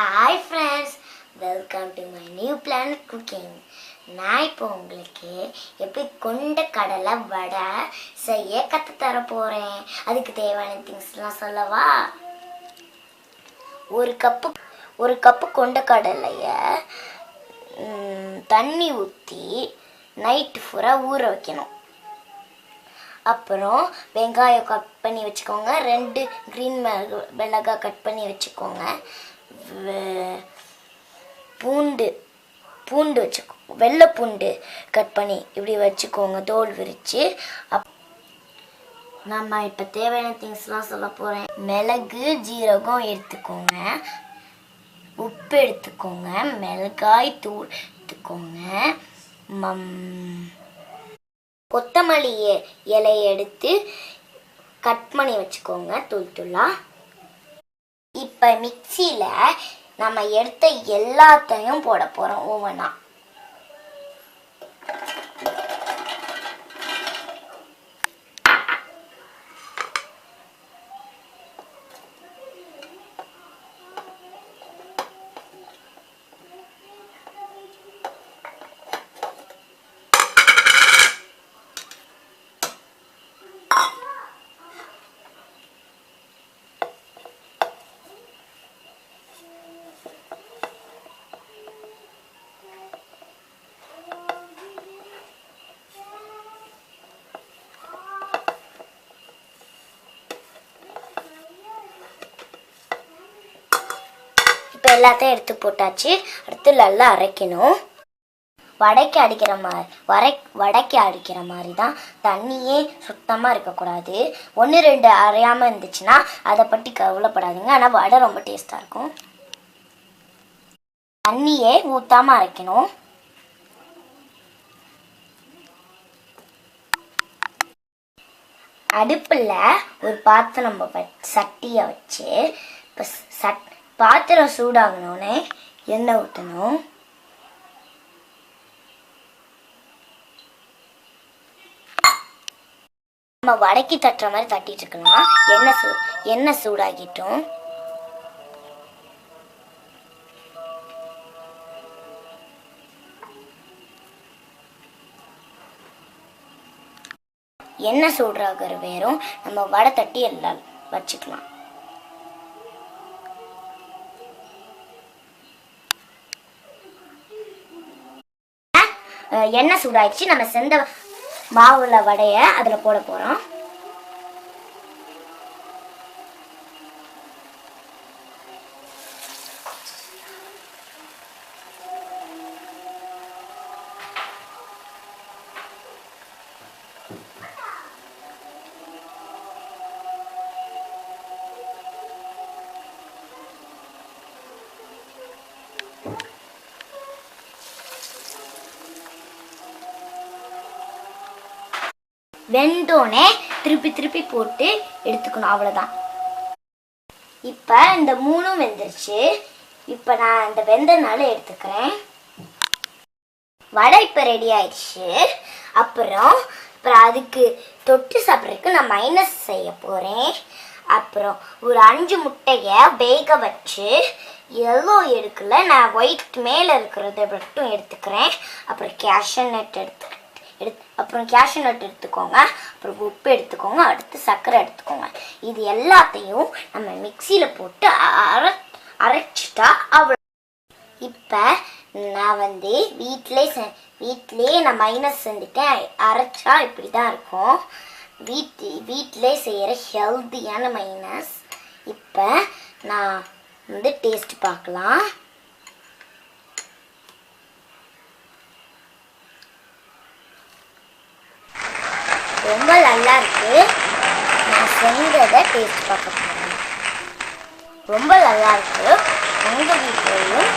Hi friends welcome to my new planet cooking நான் இப்போ உங்களுக்கு எப்படி கொண்ட கடலை வடை செய்ய கற்று தர போகிறேன் அதுக்கு தேவையான திங்ஸ்லாம் சொல்லவா? ஒரு கப்பு ஒரு கப்பு கொண்ட கடலையை தண்ணி ஊற்றி நைட்டு பூரா ஊற வைக்கணும். அப்புறம் வெங்காயம் கட் பண்ணி வச்சுக்கோங்க. ரெண்டு க்ரீன் மிளகாய் கட் பண்ணி வச்சுக்கோங்க. பூண்டு பூண்டு வச்சுக்கோ வெள்ளை பூண்டு கட் பண்ணி இப்படி வச்சுக்கோங்க தோல் விரித்து அப் நம்ம இப்போ தேவையான திங்ஸ்லாம் சொல்ல போகிறேன் மிளகு ஜீரகம் எடுத்துக்கோங்க. உப்பு எடுத்துக்கோங்க. மிளகாய் தூள் எடுத்துக்கோங்க. மம் கொத்தமல்லி இலையை எடுத்து கட் பண்ணி வச்சுக்கோங்க தூள் தூளாக இப்போ மிக்சியில் நம்ம எடுத்த எல்லாத்தையும் போட போகிறோம் ஒவ்வொன்றா எல்லாத்தையும் எடுத்து போட்டாச்சு. அடுத்து நல்லா அரைக்கணும். வடைக்கு அடிக்கிற மாதிரி வரை வடைக்கு அடிக்கிற மாதிரி தான் தண்ணியே சுத்தமாக இருக்கக்கூடாது. ஒன்று ரெண்டு அரையாமல் இருந்துச்சுன்னா அதை பற்றி கவலைப்படாதீங்க. ஆனால் வடை ரொம்ப டேஸ்ட்டாக இருக்கும். தண்ணியே ஊற்றாமல் அரைக்கணும். அடுப்பில் ஒரு பாத்திரம் நம்ம வச் சட்டியை வச்சு இப்போ சட் பாத்திரம் சூடாகணுன்னே எண்ணெய் ஊற்றணும் நம்ம வடக்கி தட்டுற மாதிரி தட்டிட்டு இருக்கலாம். எண்ணெய் சூ எண்ணெய் சூடாகிட்டும். எண்ணெய் சூடாகிற வேறும் நம்ம வடை தட்டி எல்லாம் வச்சுக்கலாம். எண்ணெய் சூடாயிடுச்சு. நம்ம செந்த மாவுல வடைய அதில் போட போகிறோம் வெந்தோடனே திருப்பி திருப்பி போட்டு எடுத்துக்கணும் அவ்வளோதான் இப்போ இந்த மூணும் வெந்துருச்சு. இப்போ நான் இந்த வெந்தனால எடுத்துக்கிறேன். வடை இப்போ ரெடி ஆயிடுச்சு. அப்புறம் அப்புறம் அதுக்கு தொட்டு சாப்பிட்றதுக்கு நான் மைனஸ் செய்ய போகிறேன் அப்புறம் ஒரு அஞ்சு முட்டையை வேக வச்சு எல்லோ எடுக்கல நான் ஒயிட் மேலே இருக்கிறத மட்டும் எடுத்துக்கிறேன். அப்புறம் கேஷன் நட் எடுத்து எடுத்து அப்புறம் கேஷ்யூ நட் எடுத்துக்கோங்க. அப்புறம் உப்பு எடுத்துக்கோங்க. அடுத்து சர்க்கரை எடுத்துக்கோங்க. இது எல்லாத்தையும் நம்ம மிக்சியில் போட்டு அர அரைச்சிட்டா அவ்வளோ. இப்போ நான் வந்து வீட்டிலே செ வீட்டிலே நான் மைனஸ் செஞ்சுட்டேன் அரைச்சா இப்படி தான் இருக்கும். வீட்டு வீட்டிலே செய்கிற ஹெல்த்தியான மைனஸ் இப்போ நான் வந்து டேஸ்ட் பார்க்கலாம். ரொம்ப நல்லா இருக்கு. நான் செஞ்சதை டேஸ்ட் பார்க்க போகிறேன் ரொம்ப நல்லா இருக்கு. உங்கள் வீட்லேயும்